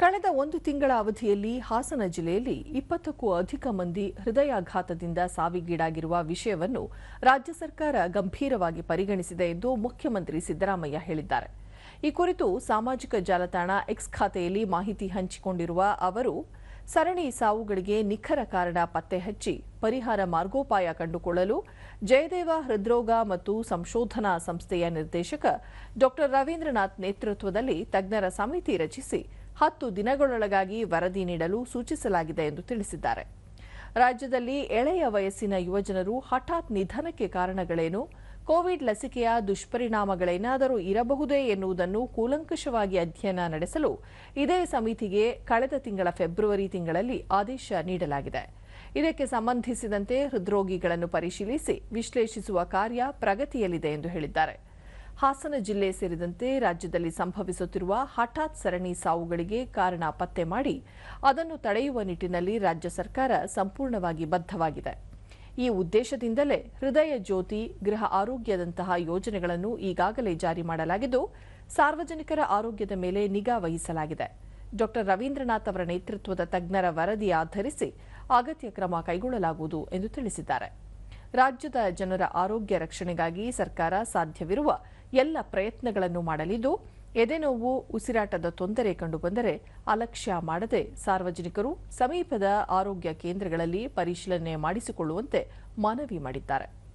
ಕಳೆದ ಒಂದು ತಿಂಗಳ ಅವಧಿಯಲ್ಲಿ ಹಾಸನ ಜಿಲ್ಲೆಯಲ್ಲಿ ಇಪ್ಪತ್ತಕ್ಕೂ ಅಧಿಕ ಮಂದಿ ಹೃದಯಾಘಾತದಿಂದ ಸಾವಿಗೀಡಾಗಿರುವ ವಿಷಯವನ್ನು ರಾಜ್ಯ ಸರ್ಕಾರ ಗಂಭೀರವಾಗಿ ಪರಿಗಣಿಸಿದೆ ಎಂದು ಮುಖ್ಯಮಂತ್ರಿ ಸಿದ್ದರಾಮಯ್ಯ ಹೇಳಿದ್ದಾರೆ. ಈ ಕುರಿತು ಸಾಮಾಜಿಕ ಜಾಲತಾಣ ಎಕ್ಸ್ ಖಾತೆಯಲ್ಲಿ ಮಾಹಿತಿ ಹಂಚಿಕೊಂಡಿರುವ ಅವರು, ಸರಣಿ ಸಾವುಗಳಿಗೆ ನಿಖರ ಕಾರಣ ಪತ್ತೆ ಹಚ್ಚಿ ಪರಿಹಾರ ಮಾರ್ಗೋಪಾಯ ಕಂಡುಕೊಳ್ಳಲು ಜಯದೇವ ಹೃದ್ರೋಗ ಮತ್ತು ಸಂಶೋಧನಾ ಸಂಸ್ಥೆಯ ನಿರ್ದೇಶಕ ಡಾ ರವೀಂದ್ರನಾಥ್ ನೇತೃತ್ವದಲ್ಲಿ ತಜ್ಞರ ಸಮಿತಿ ರಚಿಸಿ ಹತ್ತು ದಿನಗಳೊಳಗಾಗಿ ವರದಿ ನೀಡಲು ಸೂಚಿಸಲಾಗಿದೆ ಎಂದು ತಿಳಿಸಿದ್ದಾರೆ. ರಾಜ್ಯದಲ್ಲಿ ಎಳೆಯ ವಯಸ್ಸಿನ ಯುವಜನರು ಹಠಾತ್ ನಿಧನಕ್ಕೆ ಕಾರಣಗಳೇನು? ಕೋವಿಡ್ ಲಸಿಕೆಯ ದುಷ್ಪರಿಣಾಮಗಳೇನಾದರೂ ಇರಬಹುದೇ ಎನ್ನುವುದನ್ನು ಕೂಲಂಕಷವಾಗಿ ಅಧ್ಯಯನ ನಡೆಸಲು ಇದೇ ಸಮಿತಿಗೆ ಕಳೆದ ತಿಂಗಳ ಫೆಬ್ರವರಿ ತಿಂಗಳಲ್ಲಿ ಆದೇಶ ನೀಡಲಾಗಿದೆ. ಇದಕ್ಕೆ ಸಂಬಂಧಿಸಿದಂತೆ ಹೃದ್ರೋಗಿಗಳನ್ನು ಪರಿಶೀಲಿಸಿ ವಿಶ್ಲೇಷಿಸುವ ಕಾರ್ಯ ಪ್ರಗತಿಯಲ್ಲಿದೆ ಎಂದು ಹೇಳಿದ್ದಾರೆ. ಹಾಸನ ಜಿಲ್ಲೆ ಸೇರಿದಂತೆ ರಾಜ್ಯದಲ್ಲಿ ಸಂಭವಿಸುತ್ತಿರುವ ಹಠಾತ್ ಸರಣಿ ಸಾವುಗಳಿಗೆ ಕಾರಣ ಪತ್ತೆ ಮಾಡಿ ಅದನ್ನು ತಡೆಯುವ ನಿಟ್ಟಿನಲ್ಲಿ ರಾಜ್ಯ ಸರ್ಕಾರ ಸಂಪೂರ್ಣವಾಗಿ ಬದ್ಧವಾಗಿದೆ. ಈ ಉದ್ದೇಶದಿಂದಲೇ ಹೃದಯ ಜ್ಯೋತಿ, ಗೃಹ ಆರೋಗ್ಯದಂತಹ ಯೋಜನೆಗಳನ್ನು ಈಗಾಗಲೇ ಜಾರಿ ಮಾಡಲಾಗಿದ್ದು, ಸಾರ್ವಜನಿಕರ ಆರೋಗ್ಯದ ಮೇಲೆ ನಿಗಾ ವಹಿಸಲಾಗಿದೆ. ಡಾ ರವೀಂದ್ರನಾಥ್ ಅವರ ನೇತೃತ್ವದ ತಜ್ಞರ ವರದಿ ಆಧರಿಸಿ ಅಗತ್ಯ ಕ್ರಮ ಕೈಗೊಳ್ಳಲಾಗುವುದು ಎಂದು ತಿಳಿಸಿದ್ದಾರೆ. ರಾಜ್ಯದ ಜನರ ಆರೋಗ್ಯ ರಕ್ಷಣೆಗಾಗಿ ಸರ್ಕಾರ ಸಾಧ್ಯವಿರುವ ಎಲ್ಲ ಪ್ರಯತ್ನಗಳನ್ನು ಮಾಡಲಿದ್ದು ಎದೆನೋವು ಉಸಿರಾಟದ ತೊಂದರೆ ಕಂಡುಬಂದರೆ ಅಲಕ್ಷ್ಯ ಮಾಡದೆ ಸಾರ್ವಜನಿಕರು ಸಮೀಪದ ಆರೋಗ್ಯ ಕೇಂದ್ರಗಳಲ್ಲಿ ಪರಿಶೀಲನೆ ಮಾಡಿಸಿಕೊಳ್ಳುವಂತೆ ಮನವಿ ಮಾಡಿದ್ದಾರೆ.